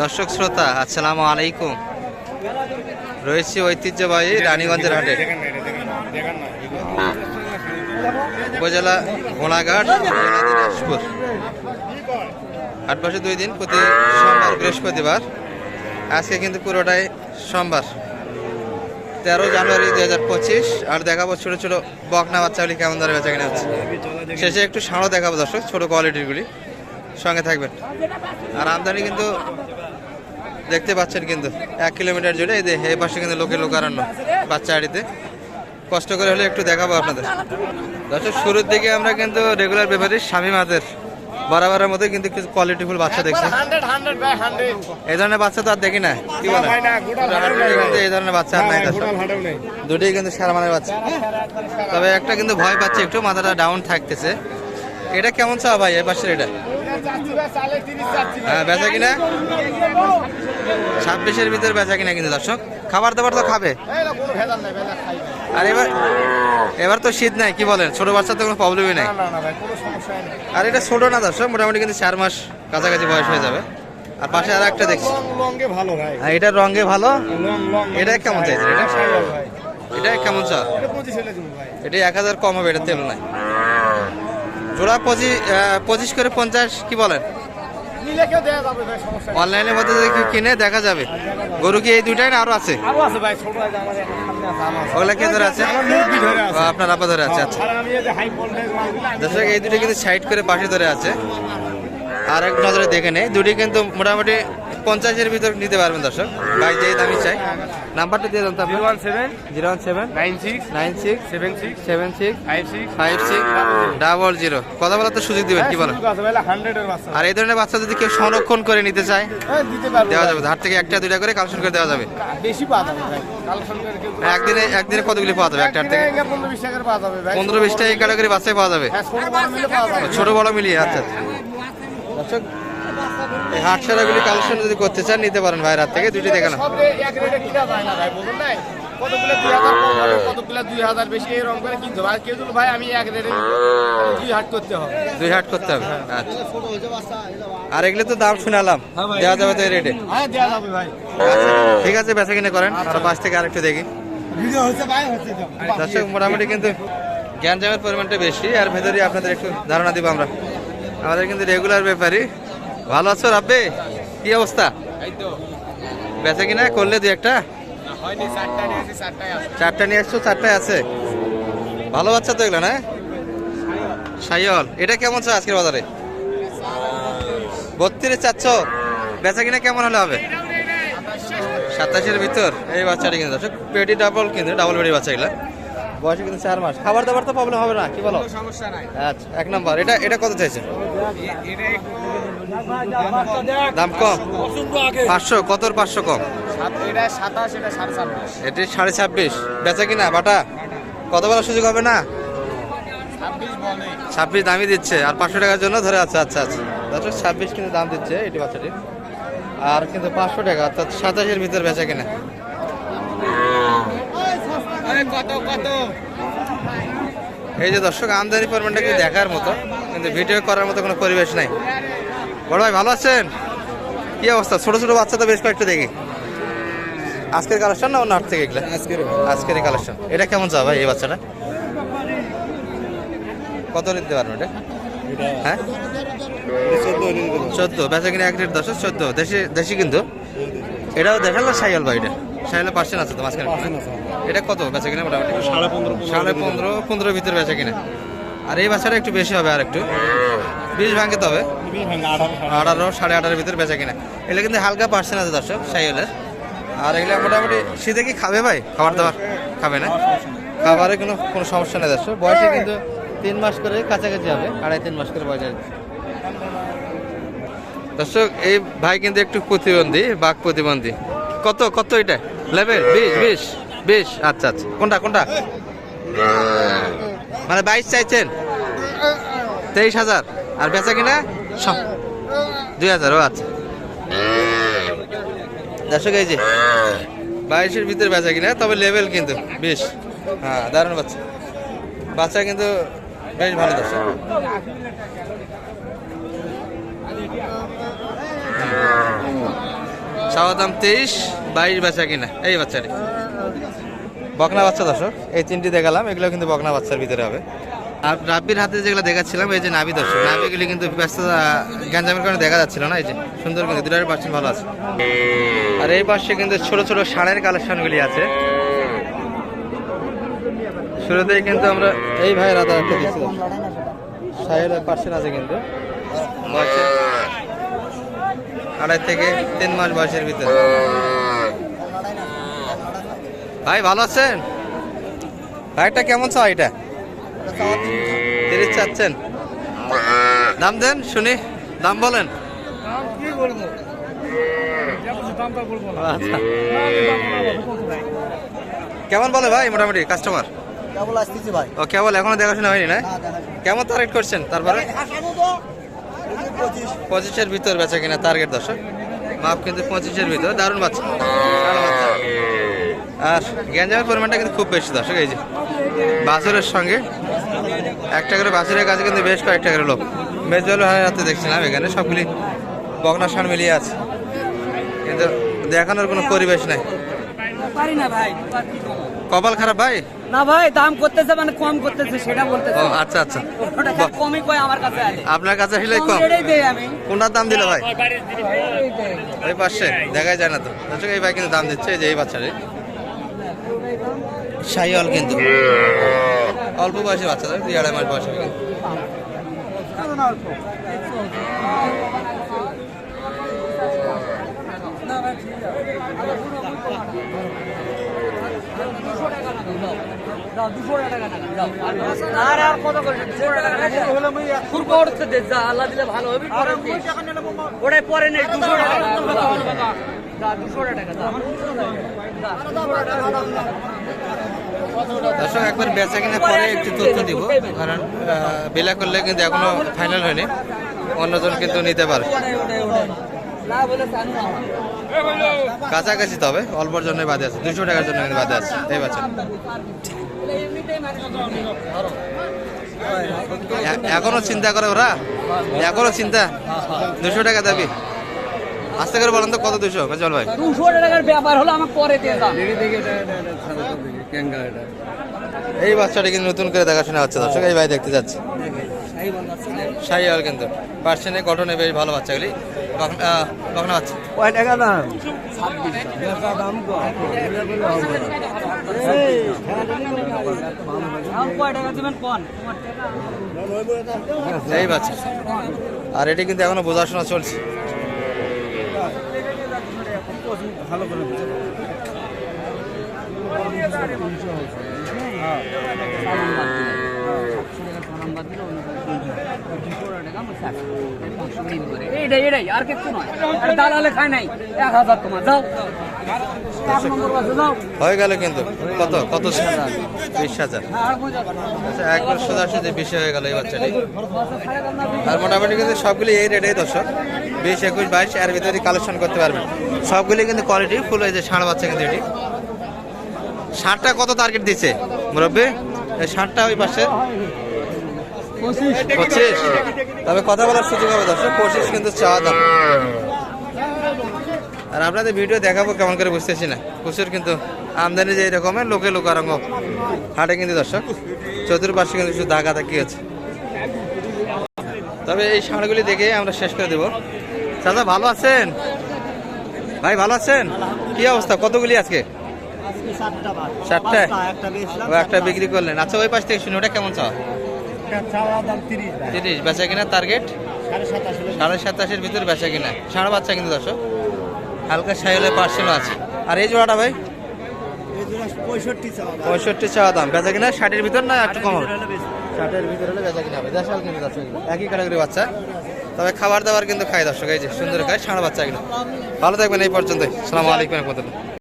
দর্শক শ্রোতা, আসসালামু আলাইকুম। রয়েছে ঐতিহ্যবাহী রানীগঞ্জের হাটে। উপজেলা ঘোড়াঘাট দিনাজপুর। হাট বসে দুই দিন, প্রতি সোমবার, বৃহস্পতিবার। আজকে কিন্তু পুরোটাই সোমবার। তেরো জানুয়ারি দুই হাজার পঁচিশ, আর দেখাবো ছোটো ছোটো বকনা বাচ্চাগুলি কেমন ধরে বেচা কিনা হচ্ছে। শেষে একটু সাঁড়ও দেখাবো দর্শক, ছোটো কোয়ালিটিরগুলি সঙ্গে থাকবেন। আর আমদানি কিন্তু দেখতে পাচ্ছেন কিন্তু এক কিলোমিটার জুড়ে এই যে এই পাশে কিন্তু লোকের লোকারণ্য বাচ্চা আড়িতে কষ্ট করে হলে একটু দেখাবো আপনাদের। দর্শক শুরুর দিকে আমরা কিন্তু রেগুলার ব্যাপারে স্বামী মাদের বরাবরের মধ্যে কিন্তু কিছু কোয়ালিটিফুল বাচ্চা দেখছি। এই ধরনের বাচ্চা তো আর দেখি না কি বলে? কিন্তু এই ধরনের বাচ্চা আর নাই দুটোই কিন্তু সারা মানের বাচ্চা। তবে একটা কিন্তু ভয় পাচ্ছে একটু মাথাটা ডাউন থাকতেছে। এটা কেমন চা ভাই এই পাশের এটা? হ্যাঁ বেচা কিনা? ছাব্বিশের ভিতরে বেচা কিনা কিন্তু দর্শক। খাবার দাবার তো খাবে। আর এবার এবার তো শীত নাই কি বলেন? ছোট বাচ্চার তো কোনো প্রবলেমই নাই। আর এটা ছোট না দর্শক মোটামুটি কিন্তু চার মাস কাছাকাছি বয়স হয়ে যাবে। আর পাশে আর একটা দেখছি। আর এটার রঙে ভালো। এটা কেমন চাইছে এটা? এটা কেমন চা এটা এটা এক হাজার কম হবে এটা তেল নাই। জোড়া পঁচিশ পঁচিশ করে পঞ্চাশ কি বলেন। অনলাইনের মধ্যে যদি কিনে দেখা যাবে। গরু কি এই দুইটাই না আরও আছে। ওগুলা কে ধরে আছে? আপনার আপা ধরে আছে আচ্ছা। দর্শক এই দুটো কিন্তু সাইড করে পাশে ধরে আছে। আর এক নজরে দেখে নেই। দুটি কিন্তু মোটামুটি পঞ্চাশের ভিতর নিতে পারবেন দর্শক। ভাই যেই দামি চাই। নাম্বারটা দিয়ে দেন zero one seven zero one seven. Nine six nine six. Seven six seven six. Five six five six. Double zero. কথা বলার তো সুযোগ দিবেন কি বলেন? বাচ্চা আর এই ধরনের বাচ্চা যদি কেউ সংরক্ষণ করে নিতে চায় হ্যাঁ দেওয়া যাবে। হাট থেকে একটা দুইটা করে কালেকশন করে দেওয়া যাবে। বেশি পাওয়া যাবে একদিনে একদিনে কতগুলি পাওয়া যাবে একটা হাট থেকে? পনেরো বিশ টাকার পাওয়া যাবে পনেরো বিশটা এই ক্যাটাগরি বাচ্চাই পাওয়া যাবে। হ্যাঁ ছোট বড় পাওয়া যাবে। ছোট বড় মিলিয়ে আচ্ছা আচ্ছা। দর্শক এই হাট সারাগুলি কালেকশন যদি করতে চান নিতে পারেন ভাই রাত থেকে। দুটি দেখানো কতগুলো দুই হাজার কতগুলো দুই হাজার বেশি এরকম করে কিনতে হবে? আর কেউ ভাই আমি এক রেটে দুই হাট করতে হবে। দুই হাট করতে হবে? আচ্ছা। আর এগুলো তো দাম শুনালাম। দেওয়া যাবে তো এই রেটে হ্যাঁ দেওয়া যাবে ভাই। ঠিক আছে বেচা কিনে করেন। আর পাশ থেকে আরেকটু দেখি। দর্শক মোটামুটি কিন্তু জ্ঞান জামের পরিমাণটা বেশি আর ভেতরে আপনাদের একটু ধারণা দিব আমরা। আমাদের কিন্তু রেগুলার ব্যাপারই ভালো আছো রাব্বে? কি অবস্থা? বেচা কিনা করলে দুই একটা? চারটা নিয়ে আসছো চারটায় আছে। ভালো বাচ্চা তো এগুলো না? সাইয়ল এটা কেমন চা আজকের বাজারে? বত্রিশ চাচ্ছ বেচা কিনা কেমন হলে হবে? সাতাশের ভিতর। এই বাচ্চাটি কিন্তু পেটি ডাবল কিন্তু ডাবল পেটি বাচ্চা এগুলো। বয়সে কিন্তু চার মাস। খাবার দাবার তো প্রবলেম হবে না কি বলো? সমস্যা নাই। আচ্ছা এক নম্বর এটা এটা কত চাইছে? দাম কম? পাঁচশো কতর পাঁচশো কম? এটা সাড়ে ছাব্বিশ। বেচা কিনা বাটা? কত বলার সুযোগ হবে না? ছাব্বিশ দামই দিচ্ছে আর পাঁচশো টাকার জন্য ধরে আছে আচ্ছা আচ্ছা। দর্শক ছাব্বিশ কিন্তু দাম দিচ্ছে এটি বাচ্চাটি। আর কিন্তু পাঁচশো টাকা অর্থাৎ সাতাশের ভিতর বেচা কিনা। কত কত? এই যে দর্শক আমদানি পরিমাণটা কিন্তু দেখার মতো কিন্তু ভিডিও করার মতো কোনো পরিবেশ নাই। বড় ভাই ভালো আছেন? কি অবস্থা? ছোট ছোট বাচ্চা তো বেশ কয়েকটা দেখি। আজকের কালেকশন না অন্য হাট থেকে এগুলো? আজকের। আজকের কালেকশন এটা কেমন চা ভাই এই বাচ্চাটা? কত নিতে পারবেন এটা হ্যাঁ? চোদ্দ বেচা কিনা এক রেট দশ চোদ্দ। দেশি দেশি কিন্তু? এটাও দেখাল সাইয়াল ভাই এটা? সাইয়ালের পার্সেন্ট আছে তো মাঝখানে? এটা কত বেচা কিনা মোটামুটি? সাড়ে পনেরো সাড়ে পনেরো পনেরোর ভিতরে বেচা কিনা। আর এই বাচ্চাটা একটু বেশি হবে আর একটু বিশ ভাঙে তবে? আঠারো সাড়ে আঠারোর ভিতরে বেচা কিনা। এগুলো কিন্তু হালকা পার্সেন্ট আছে দর্শক সাইকেলের আর এগুলো মোটামুটি শীতে কি খাবে ভাই? খাবার দাবার খাবে না? খাবারে কোনো কোনো সমস্যা নেই দর্শক। বয়সে কিন্তু তিন মাস করে কাছাকাছি হবে আড়াই তিন মাস করে বয়স। দর্শক এই ভাই কিন্তু একটু প্রতিবন্ধী বাঘ প্রতিবন্ধী। কত কত এটা? লেভেল বিশ বিশ? বিশ আচ্ছা আচ্ছা। কোনটা কোনটা? মানে বাইশ চাইছেন? তেইশ হাজার। আর বেচা কিনা? সব। দুই হাজার, ও আচ্ছা। দর্শক, এই যে বাইশের ভিতরে বেচা কিনা, তবে লেভেল কিন্তু বেশ। হ্যাঁ দারুণ বাচ্চা। বাচ্চা কিন্তু বেশ ভালো দর্শক। চাওয়া দাম তেইশ, বাইশ বাচ্চা কিনা। এই বাচ্চাটি। বকনা বাচ্চা দর্শক, এই তিনটি দেখালাম, এগুলো কিন্তু বকনা বাচ্চার ভিতরে হবে। আর রাব্বির হাতে যেগুলো দেখাচ্ছিলাম, এই যে নাভি দর্শক, নাভিগুলি কিন্তু ব্যস্ত গ্যাঞ্জামের কারণে দেখা যাচ্ছিল না, এই যে সুন্দর কিন্তু দুটার পার্সেন্ট ভালো আছে। আর এই পাশে কিন্তু ছোট ছোট ষাঁড়ের কালেকশনগুলি আছে। শুরুতেই কিন্তু আমরা এই ভাইয়ের হাতে একটা দিচ্ছি সাহের পার্সেন্ট আছে কিন্তু। আড়াই থেকে তিন মাস বয়সের ভিতরে। ভাই ভালো আছেন? ভাইটা কেমন চাও এটা? তিরিশ চাচ্ছেন। দাম দেন শুনি। দাম বলেন। কি বলব? দামটা বলব না। আচ্ছা। কেমন বলে ভাই মোটামুটি কাস্টমার কেবল ভাই। ও কেবল এখনও দেখাশোনা হয়নি না? কেমন টার্গেট করছেন তারপরে? পঁচিশের ভিতর বেচা কিনা টার্গেট দর্শক। মাপ কিন্তু পঁচিশের ভিতর। দারুণ বাচ্চা। আর গ্যাঞ্জামের পরিমাণটা কিন্তু খুব বেশি দর্শক এই যে বাছুরের সঙ্গে। একটা করে বাছুরের কাছে কিন্তু বেশ কয়েকটা করে লোক। মেজল হাতে দেখছিলাম এখানে সবগুলি বকনা সার মিলিয়ে আছে। কিন্তু দেখানোর কোনো পরিবেশ নাই। কপাল খারাপ ভাই? না ভাই দাম করতেছে মানে কম করতেছে সেটা বলতেছে। ও আচ্ছা আচ্ছা। কমই কয় আমার কাছে আপনার কাছে আসলে কম আমি। কোনটার দাম দিল ভাই? ওই পাশে দেখাই যায় না তো। দর্শক এই ভাই কিন্তু দাম দিচ্ছে এই যে এই বাচ্চারে শাহিওয়াল কিন্তু অল্প বয়সে বাচ্চা দুই আড়াই মাস বয়সে কিন্তু। দাও। আর আর কত করে? যা, আল্লাহ দিলে ভালো হবে, ওটাই পরে নেই, দুশো টাকা। দর্শক একবার বেচা কিনা পরে একটু তথ্য দিব কারণ বেলা করলে কিন্তু এখনও ফাইনাল হয়নি। অন্যজন কিন্তু নিতে পারে। লাভ হলে। কাছাকাছি তবে অল্পর জন্য বাদে আছে দুশো টাকার জন্য বাদে আছে এই বাচ্চা এখনও চিন্তা করে ওরা? এখনও চিন্তা? দুশো টাকা দাবি। আস্তে করে বলেন তো কত দুশো চল ভাই। দুশো টাকার ব্যাপার হলো আমার পরে এই বাচ্চাটা কিন্তু নতুন করে দেখাশোনা হচ্ছে দর্শক। এই ভাই দেখতে যাচ্ছে। শাহিওয়াল কিন্তু পার্সেন্টে গঠনে বেশ ভালো বাচ্চাগুলি কখন বাচ্চা কয় টাকা দাম? এই বাচ্চা। আর এটি কিন্তু এখনও বোঝাশোনা চলছে। ভালো করে এইটাই এটাই আর কিছু নয়। দালালে খায় নাই। এক হাজার তোমার যাও। এক নম্বর হয়ে গেল কিন্তু। কত? কত বিশ হাজার। হ্যাঁ, পারো। আচ্ছা একবার সোজাসুজি বেশি হয়ে গেল এই বাচ্চাটি। আর মোটামুটি কিন্তু সবগুলি এই রেটেই দর্শক। বিশ একুশ বাইশ এর ভিতরে কালেকশন করতে পারবেন। সবগুলি কিন্তু কোয়ালিটি ফুল হয়েছে যে ষাঁড় বাচ্চা কিন্তু এটি। ষাটটা কত টার্গেট দিচ্ছে? মুরব্বী? এই ষাঁড়টা ওই পাশে। পঁচিশ। তবে কথা বলার সুযোগ হবে দর্শক পঁচিশ কিন্তু চাওয়া দাম। আর আপনাদের ভিডিও দেখাবো কেমন করে বুঝতেছি না। প্রচুর কিন্তু আমদানি যে রকমের লোকে লোকারঙ্গ হাটে কিন্তু দর্শক চতুর্পাশে কিন্তু শুধু দাগা দাগি আছে তবে এই ষাঁড়গুলি দেখে আমরা শেষ করে দেবো। চাচা ভালো আছেন? ভাই ভালো আছেন? কি অবস্থা? কতগুলি আজকে? ষাটটা একটা বিক্রি করলেন। আচ্ছা ওই পাশ থেকে শুনি ওটা কেমন চাওয়া? তিরিশ বেচা কিনা টার্গেট সাড়ে সাতাশ সাতাশের ভিতরে বেচা কিনা। ষাঁড় বাচ্চা কিন্তু দর্শক। হালকা সাইলে পার্সেন্ট আছে। আর এই জোড়াটা ভাই? পঁয়ষট্টি চাওয়া দাম। বেচা কিনা ষাটের ভিতর না একটু কম হবে? ষাটের ভিতরে হলে বেচা কিনা হবে। দেশাল কিন্তু দর্শক একই ক্যাটাগরি বাচ্চা। তবে খাবার দাবার কিন্তু খায় দর্শক। এই যে সুন্দর খায় ষাঁড় বাচ্চা এগুলো। ভালো থাকবেন এই পর্যন্ত সালামু আলাইকুম রহমতুল্লাহ।